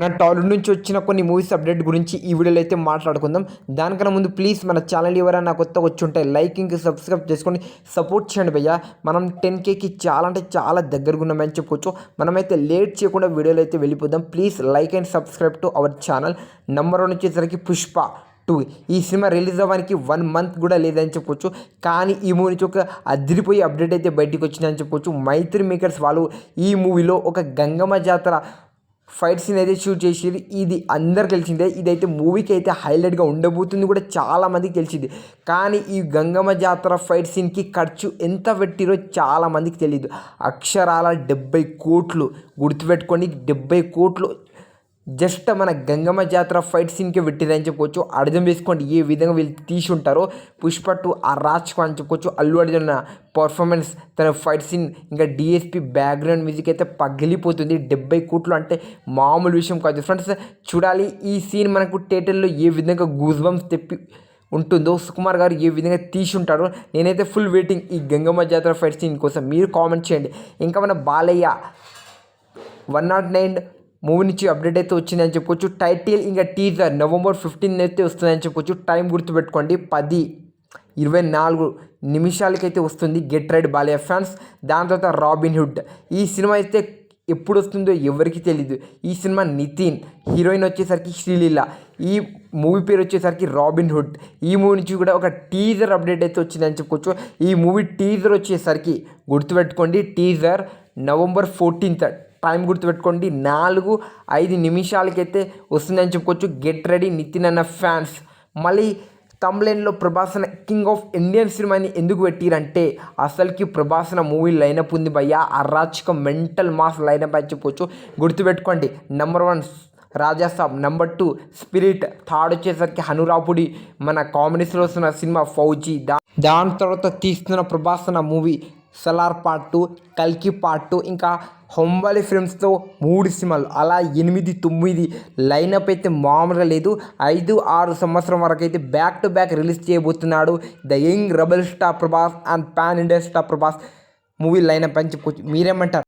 మన టాలీవుడ్ నుంచి వచ్చిన కొన్ని మూవీస్ అప్డేట్ గురించి ఈ వీడియోలో అయితే మాట్లాడుకుందాం. దానికన్నా ముందు ప్లీజ్ మన ఛానల్ ఎవరైనా కొత్త వచ్చి ఉంటే లైక్ ఇంక సబ్స్క్రైబ్ చేసుకొని సపోర్ట్ చేయండి భయ్య. మనం టెన్ కేకి చాలా అంటే చాలా దగ్గరగా ఉన్నామని చెప్పుకోవచ్చు. మనమైతే లేట్ చేయకుండా వీడియోలో అయితే వెళ్ళిపోదాం. Please like and subscribe to our channel. Number one వచ్చేసరికి పుష్ప టూ. ఈ సినిమా రిలీజ్ అవ్వడానికి వన్ మంత్ కూడా లేదని చెప్పుకోవచ్చు. కానీ ఈ మూవీ నుంచి ఒక అదిరిపోయి అప్డేట్ అయితే బయటికి వచ్చిందని చెప్పుకోవచ్చు. మైత్రి మేకర్స్ వాళ్ళు ఈ మూవీలో ఒక గంగమ్మ జాతర ఫైట్ సీన్ అయితే షూట్ చేసేది. ఇది అందరు తెలిసిందే. ఇదైతే మూవీకి అయితే హైలైట్గా ఉండబోతుంది కూడా చాలామందికి తెలిసింది. కానీ ఈ గంగమ్మ జాతర ఫైట్ సీన్కి ఖర్చు ఎంత పెట్టిరో చాలామందికి తెలియదు అక్షరాల డెబ్బై కోట్లు గుర్తుపెట్టుకొని డెబ్బై కోట్లు జస్ట్ మన గంగమ్మ జాతర ఫైట్ సీన్కి పెట్టిరని చెప్పుకోవచ్చు. అర్థం చేసుకోండి ఏ విధంగా వీళ్ళు తీసి ఉంటారో పుష్ప టు ఆ రాజ్ అని చెప్పుకోవచ్చు. అల్లు అర్జున్ పర్ఫార్మెన్స్ తన ఫైట్ సీన్ ఇంకా డిఎస్పి బ్యాక్గ్రౌండ్ మ్యూజిక్ అయితే పగిలిపోతుంది. డెబ్బై కోట్లు అంటే మామూలు విషయం కాదు. ఫ్రెండ్స్ చూడాలి ఈ సీన్ మనకు థియేటర్లో ఏ విధంగా గూస్ బంప్స్ తెప్పి ఉంటుందో సుకుమార్ గారు ఏ విధంగా తీసి ఉంటారో నేనైతే ఫుల్ వెయిటింగ్ ఈ గంగమ్మ జాతర ఫైట్ సీన్ కోసం. మీరు కామెంట్ చేయండి. ఇంకా మన Balayya one nought nine movie నుంచి అప్డేట్ అయితే వచ్చిందని చెప్పుకోవచ్చు టైటిల్ ఇంకా టీజర్ నవంబర్ ఫిఫ్టీన్ అయితే వస్తుందని చెప్పుకోవచ్చు టైం గుర్తుపెట్టుకోండి. పది ఇరవై నాలుగు నిమిషాలకైతే వస్తుంది గెట్ రైడ్ బాలయ్య ఫ్యాన్స్. దాని తర్వాత రాబిన్ హుడ్. ఈ సినిమా అయితే ఎప్పుడు వస్తుందో ఎవరికి తెలీదు. ఈ సినిమా నితిన్ హీరోయిన్ వచ్చేసరికి శ్రీలీల. ఈ మూవీ పేరు వచ్చేసరికి రాబిన్ హుడ్. ఈ మూవీ నుంచి కూడా ఒక టీజర్ అప్డేట్ అయితే వచ్చిందని చెప్పుకోవచ్చు ఈ మూవీ టీజర్ వచ్చేసరికి గుర్తుపెట్టుకోండి. టీజర్ నవంబర్ ఫోర్టీన్త్ టైం గుర్తుపెట్టుకోండి. నాలుగు ఐదు నిమిషాలకైతే వస్తుందని చెప్పుకోవచ్చు. గెట్ రెడీ నితిన్ అన్న ఫ్యాన్స్. మళ్ళీ తమ్లైన్లో ప్రభాసన కింగ్ ఆఫ్ ఇండియన్ సినిమాని ఎందుకు పెట్టిరంటే అసలుకి ప్రభాసన మూవీ లైనప్ ఉంది భయ్య. అరాచక మెంటల్ మాస్ లైనప్ అని చెప్పొచ్చు. గుర్తుపెట్టుకోండి. Number one Rajasaab number two Spirit third వచ్చేసరికి హనురాపుడి మన కామెడీస్లో వస్తున్న సినిమా ఫౌజీ. దా దాని తర్వాత తీస్తున్న ప్రభాసన మూవీ సలార్ పార్ట్ టూ కల్కి పార్ట్ టూ ఇంకా హొంబలి ఫిల్మ్స్తో మూడు సినిమాలు అలా ఎనిమిది తొమ్మిది లైనప్ అయితే మామూలుగా లేదు. ఐదు ఆరు సంవత్సరం వరకు అయితే బ్యాక్ టు బ్యాక్ రిలీజ్ చేయబోతున్నాడు the young rebel star Prabhas and pan India star Prabhas movie lineup అని చెప్పుకోవచ్చు మీరేమంటారు?